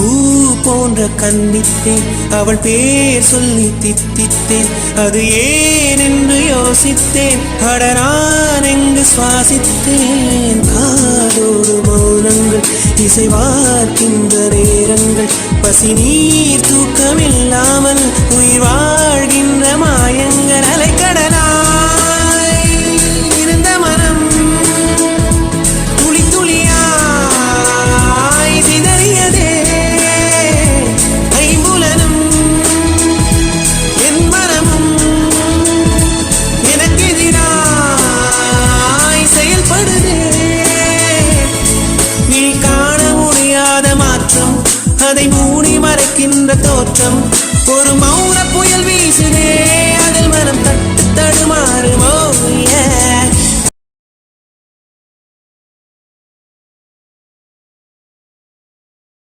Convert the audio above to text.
பூ போன்ற கண்டித்தேன் அவள் பேர் சொல்லி தித்தித்தேன். அது ஏன் என்று யோசித்தேன். அட நான் எங்கு சுவாசித்தேன்? காதோடு மௌனங்கள் இசைவார்க்கின்ற நேரங்கள். பசி நீர் தூக்கமில்லாமல் அதை மூடி மறைக்கின்ற தோற்றம்.